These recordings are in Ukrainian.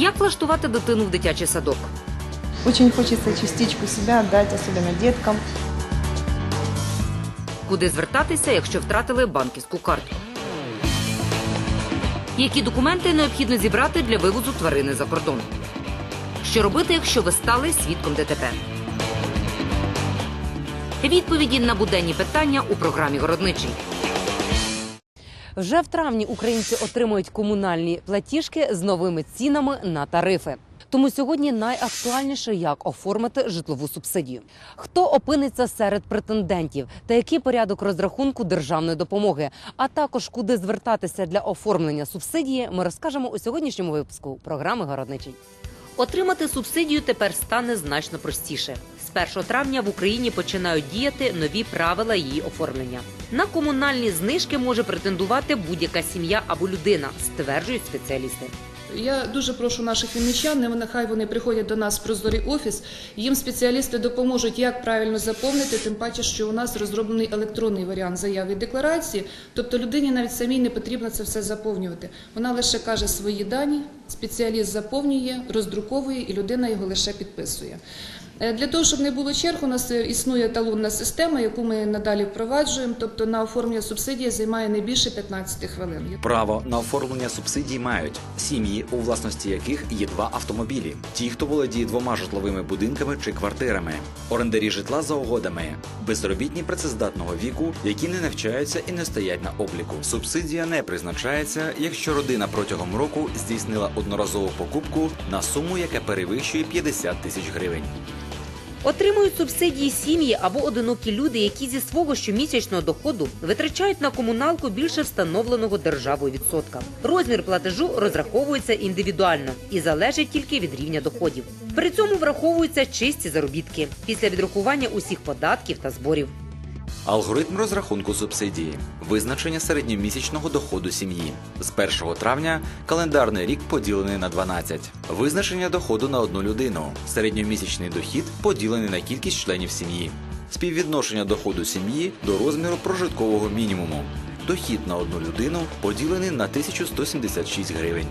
Як влаштувати дитину в дитячий садок? Очень хочется частичку себя отдать, особенно деткам. Куди звертатися, якщо втратили банківську картку? Які документи необхідно зібрати для вивозу тварини за кордон? Що робити, якщо ви стали свідком ДТП? Відповіді на буденні питання у програмі Городничий. Вже в травні українці отримують комунальні платіжки з новими цінами на тарифи. Тому сьогодні найактуальніше, як оформити житлову субсидію. Хто опиниться серед претендентів та який порядок розрахунку державної допомоги, а також куди звертатися для оформлення субсидії, ми розкажемо у сьогоднішньому випуску програми Городничий. Отримати субсидію тепер стане значно простіше. З 1 травня в Україні починають діяти нові правила її оформлення. На комунальні знижки може претендувати будь-яка сім'я або людина, стверджують спеціалісти. Я дуже прошу наших вінничан, нехай вони приходять до нас в прозорий офіс. Їм спеціалісти допоможуть, як правильно заповнити, тим паче, що у нас розроблений електронний варіант заяви і декларації. Тобто людині навіть самій не потрібно це все заповнювати. Вона лише каже свої дані, спеціаліст заповнює, роздруковує, і людина його лише підписує. Е, Для того, щоб не було черг, у нас е, існує талонна система, яку ми надалі впроваджуємо. Тобто на оформлення субсидії займає не більше 15 хвилин. Право на оформлення субсидій мають сім'ї, у власності яких є два автомобілі, ті, хто володіє двома житловими будинками чи квартирами, орендарі житла за угодами, безробітні працездатного віку, які не навчаються і не стоять на обліку. Субсидія не призначається, якщо родина протягом року здійснила одноразову покупку на суму, яка перевищує 50 тисяч гривень. Отримують субсидії сім'ї або одинокі люди, які зі свого щомісячного доходу витрачають на комуналку більше встановленого державою відсотка. Розмір платежу розраховується індивідуально і залежить тільки від рівня доходів. При цьому враховуються чисті заробітки після відрахування усіх податків та зборів. Алгоритм розрахунку субсидії, визначення середньомісячного доходу сім'ї. З 1 травня календарний рік поділений на 12. Визначення доходу на одну людину. Середньомісячний дохід поділений на кількість членів сім'ї. Співвідношення доходу сім'ї до розміру прожиткового мінімуму. Дохід на одну людину поділений на 1176 гривень.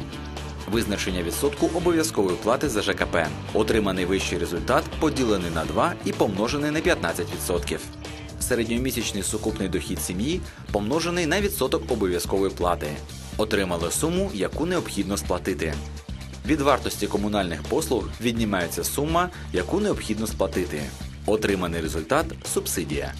Визначення відсотку обов'язкової плати за ЖКП. Отриманий вищий результат поділений на 2 і помножений на 15%. Середньомісячний сукупний дохід сім'ї помножений на відсоток обов'язкової плати. Отримали суму, яку необхідно сплатити. Від вартості комунальних послуг віднімається сума, яку необхідно сплатити. Отриманий результат субсидія.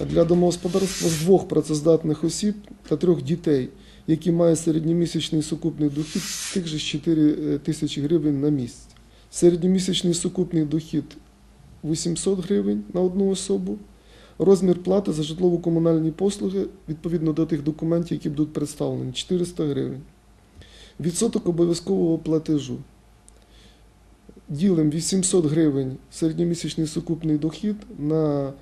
для домогосподарства з двох працездатних осіб та трьох дітей, які мають середньомісячний сукупний дохід тих же 4 тисячі гривень на місяць. Середньомісячний сукупний дохід 800 гривень на одну особу. Розмір плати за житлово-комунальні послуги відповідно до тих документів, які будуть представлені 400 гривень. Відсоток обов'язкового платежу. Ділимо 800 гривень середньомісячний сукупний дохід на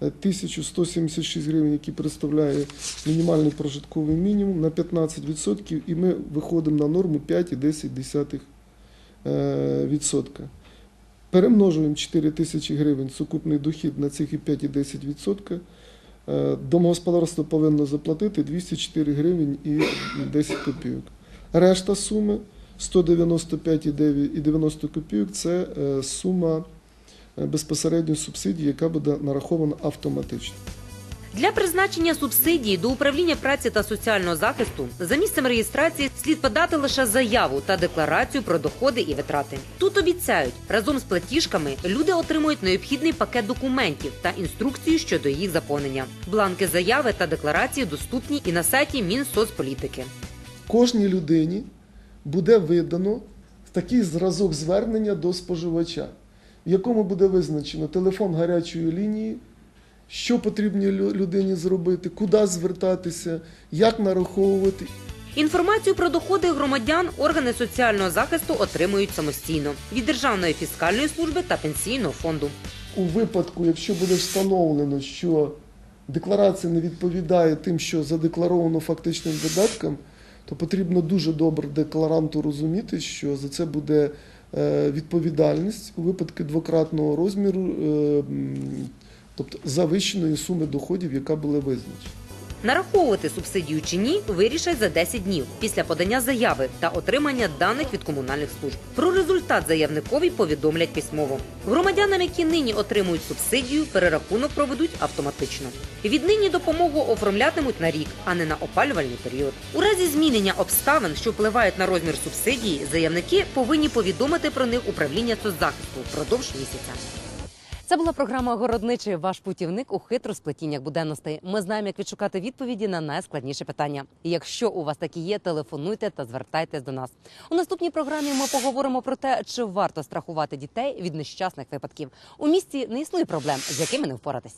1176 гривень, які представляє мінімальний прожитковий мінімум на 15%, і ми виходимо на норму 5,10%. Перемножуємо 4 тисячі гривень сукупний дохід на цих і 5,10%. Е, Домогосподарство повинно заплатити 204 гривень і 10 копійок. Решта суми 195,90 копійок це е, сума е, безпосередньо субсидії, яка буде нарахована автоматично. Для призначення субсидії до управління праці та соціального захисту за місцем реєстрації слід подати лише заяву та декларацію про доходи і витрати. Тут обіцяють, разом з платіжками люди отримують необхідний пакет документів та інструкцію щодо їх заповнення. Бланки заяви та декларації доступні і на сайті Мінсоцполітики. Кожній людині буде видано такий зразок звернення до споживача, в якому буде визначено телефон гарячої лінії, що потрібно лю- людині зробити, куди звертатися, як нараховувати. Інформацію про доходи громадян органи соціального захисту отримують самостійно від Державної фіскальної служби та пенсійного фонду. У випадку, якщо буде встановлено, що декларація не відповідає тим, що задекларовано фактичним видаткам, то потрібно дуже добре декларанту розуміти, що за це буде е, відповідальність у випадку двократного розміру, е, тобто завищеної суми доходів, яка була визначена. Нараховувати субсидію чи ні вирішать за 10 днів після подання заяви та отримання даних від комунальних служб. Про результат заявникові повідомлять письмово. Громадянам, які нині отримують субсидію, перерахунок проведуть автоматично. Віднині допомогу оформлятимуть на рік, а не на опалювальний період. У разі змінення обставин, що впливають на розмір субсидії, заявники повинні повідомити про них управління соцзахисту впродовж місяця. Це була програма Городничий, ваш путівник у хитросплетіннях буденностей. Ми знаємо, як відшукати відповіді на найскладніші питання. Якщо у вас такі є, телефонуйте та звертайтесь до нас. У наступній програмі ми поговоримо про те, чи варто страхувати дітей від нещасних випадків. У місті не існує проблем, з якими не впоратись.